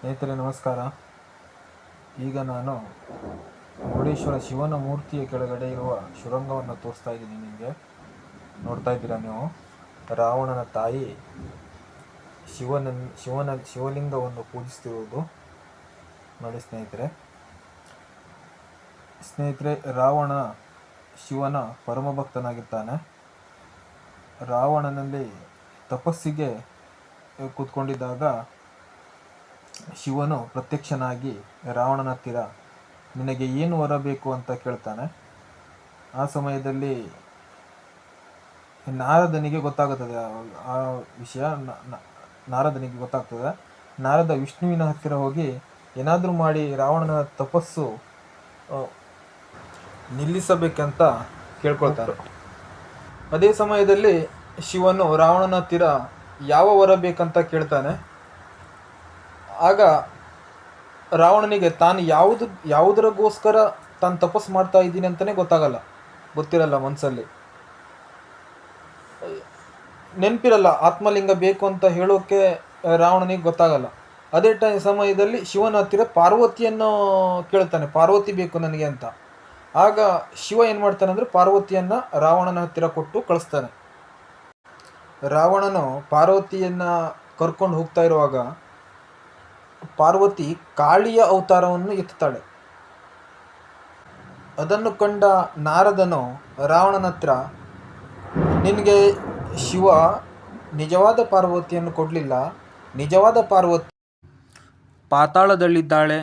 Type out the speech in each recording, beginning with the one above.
ಸ್ನೇಹಿತರೆ, ನಮಸ್ಕಾರ. ಈಗ ನಾನು ಮುರುಡೇಶ್ವರ ಶಿವನ ಮೂರ್ತಿಯ ಕೆಳಗಡೆ ಇರುವ ಶುರಂಗವನ್ನು ತೋರಿಸ್ತಾ ಇದ್ದೀನಿ ನಿಮಗೆ. ನೋಡ್ತಾ ಇದ್ದೀರಾ ನೀವು? ರಾವಣನ ತಾಯಿ ಶಿವನ ಶಿವನ, ಶಿವಲಿಂಗವನ್ನು ಪೂಜಿಸ್ತಿರುವುದು ನೋಡಿ ಸ್ನೇಹಿತರೆ. ಸ್ನೇಹಿತರೆ, ರಾವಣ ಶಿವನ ಪರಮ ಭಕ್ತನಾಗಿರ್ತಾನೆ ರಾವಣನಲ್ಲಿ ತಪಸ್ಸಿಗೆ ಕೂತ್ಕೊಂಡಿದ್ದಾಗ ಶಿವನು ಪ್ರತ್ಯಕ್ಷನಾಗಿ ರಾವಣನ ಹತ್ತಿರ ನಿನಗೆ ಏನು ವರ ಬೇಕು ಅಂತ ಕೇಳ್ತಾನೆ? ಆ ಸಮಯದಲ್ಲಿ ನಾರದನಿಗೆ ಗೊತ್ತಾಗುತ್ತದೆ. ಆ- ವಿಷಯ ನಾರದನಿಗೆ ಗೊತ್ತಾಗ್ತದೆ. ನಾರದ ವಿಷ್ಣುವಿನ ಹತ್ತಿರ ಹೋಗಿ ಏನಾದರೂ ಮಾಡಿ ರಾವಣನ ತಪಸ್ಸು ನಿಲ್ಲಿಸಬೇಕಂತ ಕೇಳ್ಕೊಳ್ತಾರೆ. ಅದೇ ಸಮಯದಲ್ಲಿ ಶಿವನು ರಾವಣನ ಹತ್ತಿರ ಯಾವ ವರ ಬೇಕಂತ ಕೇಳ್ತಾನೆ? ಆಗ ರಾವಣನಿಗೆ ತಾನು ಯಾವುದು, ಯಾವುದರಗೋಸ್ಕರ ತಾನು ತಪಸ್ಸು ಮಾಡ್ತಾ ಇದ್ದೀನಿ ಅಂತಲೇ ಗೊತ್ತಾಗಲ್ಲ. ಗೊತ್ತಿರಲ್ಲ ಮನಸ್ಸಲ್ಲಿ ನೆನಪಿರಲ್ಲ, ಆತ್ಮಲಿಂಗ ಬೇಕು ಅಂತ ಹೇಳೋಕೆ ರಾವಣನಿಗೆ ಗೊತ್ತಾಗಲ್ಲ. ಅದೇ ಟೈ, ಸಮಯದಲ್ಲಿ ಶಿವನ ಹತ್ತಿರ ಪಾರ್ವತಿಯನ್ನು ಕೇಳ್ತಾನೆ, ಪಾರ್ವತಿ ಬೇಕು ನನಗೆ ಅಂತ. ಆಗ ಶಿವ ಏನು ಮಾಡ್ತಾನೆ ಅಂದರೆ ಪಾರ್ವತಿಯನ್ನು ರಾವಣನ ಹತ್ತಿರ ಕೊಟ್ಟು ಕಳಿಸ್ತಾನೆ. ರಾವಣನು ಪಾರ್ವತಿಯನ್ನು ಕರ್ಕೊಂಡು ಹೋಗ್ತಾ ಇರುವಾಗ ಪಾರ್ವತಿ ಕಾಳಿಯ ಅವತಾರವನ್ನು ಎತ್ತುತ್ತಾಳೆ. ಅದನ್ನು ಕಂಡ ನಾರದನು ರಾವಣನ ಹತ್ರ, ನಿನಗೆ ಶಿವ ನಿಜವಾದ ಪಾರ್ವತಿಯನ್ನು ಕೊಡಲಿಲ್ಲ. ನಿಜವಾದ ಪಾರ್ವತಿ ಪಾತಾಳದಲ್ಲಿದ್ದಾಳೆ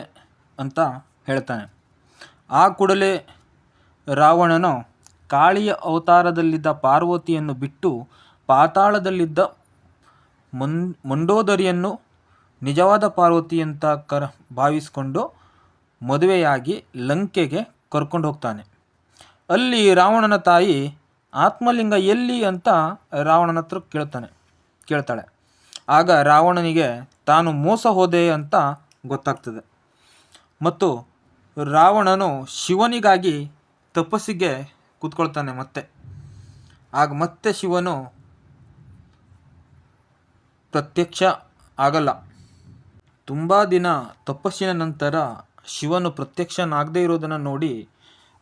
ಅಂತ ಹೇಳ್ತಾನೆ. ಆ ಕೂಡಲೇ ರಾವಣನು ಕಾಳಿಯ ಅವತಾರದಲ್ಲಿದ್ದ ಪಾರ್ವತಿಯನ್ನು ಬಿಟ್ಟು ಪಾತಾಳದಲ್ಲಿದ್ದ ಮನ್, ಮಂಡೋದರಿಯನ್ನು ನಿಜವಾದ ಪಾರ್ವತಿ ಅಂತ ಕರ್ ಭಾವಿಸ್ಕೊಂಡು ಮದುವೆಯಾಗಿ ಲಂಕೆಗೆ ಕರ್ಕೊಂಡು ಹೋಗ್ತಾನೆ. ಅಲ್ಲಿ ರಾವಣನ ತಾಯಿ ಆತ್ಮಲಿಂಗ ಎಲ್ಲಿ ಅಂತ ರಾವಣನ ಹತ್ರ ಕೇಳ್ತಾನೆ, ಕೇಳ್ತಾಳೆ. ಆಗ ರಾವಣನಿಗೆ ತಾನು ಮೋಸ ಹೋದೆ ಅಂತ ಗೊತ್ತಾಗ್ತದೆ. ಮತ್ತು ರಾವಣನು ಶಿವನಿಗಾಗಿ ತಪಸ್ಸಿಗೆ ಕೂತ್ಕೊಳ್ತಾನೆ ಮತ್ತೆ. ಆಗ ಮತ್ತೆ ಶಿವನು ಪ್ರತ್ಯಕ್ಷ ಆಗಲ್ಲ. ತುಂಬ ದಿನ ತಪಸ್ಸಿನ ನಂತರ ಶಿವನು ಪ್ರತ್ಯಕ್ಷನಾಗದೇ ಇರೋದನ್ನು ನೋಡಿ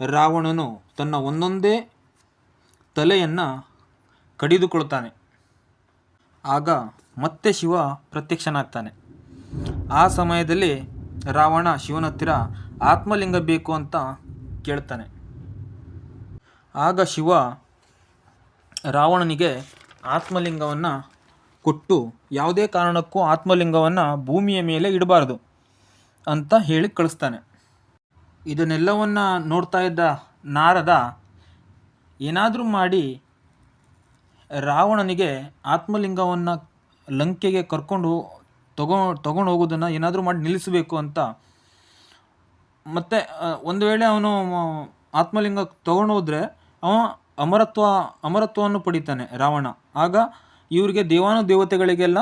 ರಾವಣನು ತನ್ನ ಒಂದೊಂದೇ ತಲೆಯನ್ನು ಕಡಿದುಕೊಳ್ತಾನೆ ಆಗ ಮತ್ತೆ ಶಿವ ಪ್ರತ್ಯಕ್ಷನಾಗ್ತಾನೆ. ಆ ಸಮಯದಲ್ಲಿ ರಾವಣ ಶಿವನ ಹತ್ತಿರ ಆತ್ಮಲಿಂಗ ಬೇಕು ಅಂತ ಕೇಳ್ತಾನೆ. ಆಗ ಶಿವ ರಾವಣನಿಗೆ ಆತ್ಮಲಿಂಗವನ್ನು ಕೊಟ್ಟು ಯಾವುದೇ ಕಾರಣಕ್ಕೂ ಆತ್ಮಲಿಂಗವನ್ನು ಭೂಮಿಯ ಮೇಲೆ ಇಡಬಾರ್ದು ಅಂತ ಹೇಳಿ ಕಳಿಸ್ತಾನೆ. ಇದನ್ನೆಲ್ಲವನ್ನು ನೋಡ್ತಾ ಇದ್ದ ನಾರದ ಏನಾದರೂ ಮಾಡಿ ರಾವಣನಿಗೆ ಆತ್ಮಲಿಂಗವನ್ನು ಲಂಕೆಗೆ ಕರ್ಕೊಂಡು ತಗೋ ತಗೊಂಡು ಹೋಗೋದನ್ನು ಏನಾದರೂ ಮಾಡಿ ನಿಲ್ಲಿಸಬೇಕು ಅಂತ. ಮತ್ತು ಒಂದು ವೇಳೆ ಅವನು ಆತ್ಮಲಿಂಗ ತಗೊಂಡು ಹೋದರೆ ಅವ ಅಮರತ್ವ, ಅಮರತ್ವವನ್ನು ಪಡಿತಾನೆ ರಾವಣ. ಆಗ ಇವರಿಗೆ ದೇವಾನು ದೇವತೆಗಳಿಗೆಲ್ಲ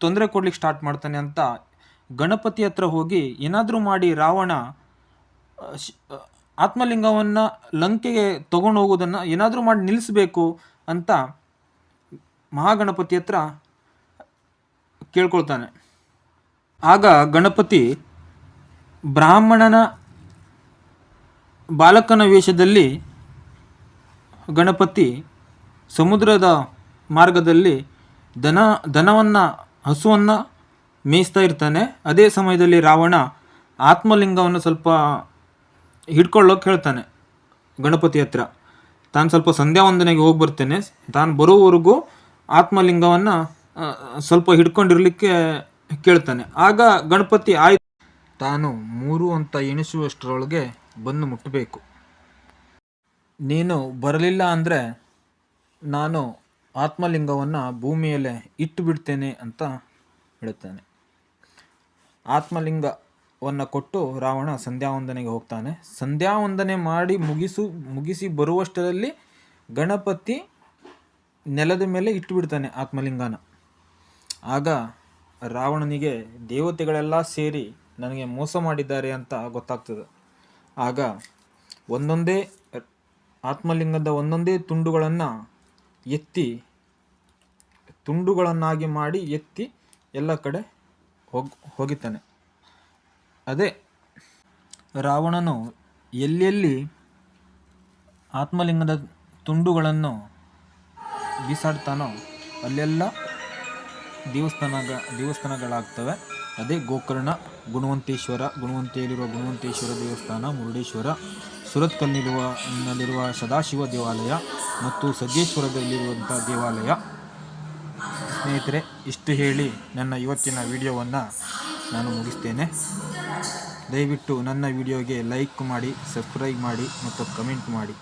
ತೊಂದರೆ ಕೊಡ್ಲಿಕ್ಕೆ ಸ್ಟಾರ್ಟ್ ಮಾಡ್ತಾನೆ ಅಂತ ಗಣಪತಿ ಹತ್ರ ಹೋಗಿ ಏನಾದರೂ ಮಾಡಿ ರಾವಣ ಆತ್ಮಲಿಂಗವನ್ನು ಲಂಕೆಗೆ ತೊಗೊಂಡು ಹೋಗೋದನ್ನು ಏನಾದರೂ ಮಾಡಿ ನಿಲ್ಲಿಸಬೇಕು ಅಂತ ಮಹಾಗಣಪತಿ ಹತ್ರ ಕೇಳ್ಕೊಳ್ತಾನೆ. ಆಗ ಗಣಪತಿ ಬ್ರಾಹ್ಮಣನ ಬಾಲಕನ ವೇಷದಲ್ಲಿ ಗಣಪತಿ ಸಮುದ್ರದ ಮಾರ್ಗದಲ್ಲಿ ದನ, ದನವನ್ನು, ಹಸುವನ್ನು ಮೇಯಿಸ್ತಾ ಇರ್ತಾನೆ. ಅದೇ ಸಮಯದಲ್ಲಿ ರಾವಣ ಆತ್ಮಲಿಂಗವನ್ನು ಸ್ವಲ್ಪ ಹಿಡ್ಕೊಳ್ಳೋಕೆ ಹೇಳ್ತಾನೆ ಗಣಪತಿ ಹತ್ರ. ತಾನು ಸ್ವಲ್ಪ ಸಂಧ್ಯಾ ವಂದನೆಗೆ ಹೋಗಿ ಬರ್ತೇನೆ. ತಾನು ಬರೋವರೆಗೂ ಆತ್ಮಲಿಂಗವನ್ನು ಸ್ವಲ್ಪ ಹಿಡ್ಕೊಂಡಿರಲಿಕ್ಕೆ ಕೇಳ್ತಾನೆ. ಆಗ ಗಣಪತಿ ಆಯ್ತು ತಾನು ಮೂರು ಅಂತ ಎಣಿಸುವಷ್ಟರೊಳಗೆ ಬಂದು ಮುಟ್ಟಬೇಕು ನೀನು ಬರಲಿಲ್ಲ ಅಂದರೆ ನಾನು ಆತ್ಮಲಿಂಗವನ್ನು ಭೂಮಿಯಲ್ಲೇ ಇಟ್ಟು ಬಿಡ್ತೇನೆ ಅಂತ ಹೇಳುತ್ತಾನೆ. ಆತ್ಮಲಿಂಗವನ್ನು ಕೊಟ್ಟು ರಾವಣ ಸಂಧ್ಯಾವಂದನೆಗೆ ಹೋಗ್ತಾನೆ. ಸಂಧ್ಯಾವಂದನೆ ಮಾಡಿ ಮುಗಿಸು, ಮುಗಿಸಿ ಬರುವಷ್ಟರಲ್ಲಿ ಗಣಪತಿ ನೆಲದ ಮೇಲೆ ಇಟ್ಟು ಬಿಡ್ತಾನೆ ಆತ್ಮಲಿಂಗನ. ಆಗ ರಾವಣನಿಗೆ ದೇವತೆಗಳೆಲ್ಲ ಸೇರಿ ನನಗೆ ಮೋಸ ಮಾಡಿದ್ದಾರೆ ಅಂತ ಗೊತ್ತಾಗ್ತದೆ. ಆಗ ಒಂದೊಂದೇ ಆತ್ಮಲಿಂಗದ ಒಂದೊಂದೇ ತುಂಡುಗಳನ್ನು ಎತ್ತಿ ತುಂಡುಗಳನ್ನಾಗಿ ಮಾಡಿ ಎತ್ತಿ ಎಲ್ಲ ಕಡೆ ಹೋಗ್ ಹೋಗಿತಾನೆ ಅದೇ ರಾವಣನು ಎಲ್ಲೆಲ್ಲಿ ಆತ್ಮಲಿಂಗದ ತುಂಡುಗಳನ್ನು ಬೀಸಾಡ್ತಾನೋ ಅಲ್ಲೆಲ್ಲ ದೇವಸ್ಥಾನ ದೇವಸ್ಥಾನಗಳಾಗ್ತವೆ. ಅದೇ ಗೋಕರ್ಣ, ಗುಣವಂತೇಶ್ವರ ಗುಣವಂತೆಯಲ್ಲಿರುವ ಗುಣವಂತೇಶ್ವರ ದೇವಸ್ಥಾನ, ಮುರುಡೇಶ್ವರ. ಸುರತ್ಕಲ್ನಿರುವ ನಲ್ಲಿರುವ ಸದಾಶಿವ ದೇವಾಲಯ ಮತ್ತು ಸಜ್ಜೇಶ್ವರದಲ್ಲಿರುವಂಥ ದೇವಾಲಯ. ಸ್ನೇಹಿತರೆ, ಇಷ್ಟು ಹೇಳಿ ನನ್ನ ಇವತ್ತಿನ ವಿಡಿಯೋವನ್ನು ನಾನು ಮುಗಿಸ್ತೇನೆ. ದಯವಿಟ್ಟು ನನ್ನ ವಿಡಿಯೋಗೆ ಲೈಕ್ ಮಾಡಿ, ಸಬ್ಸ್ಕ್ರೈಬ್ ಮಾಡಿ ಮತ್ತು ಕಮೆಂಟ್ ಮಾಡಿ.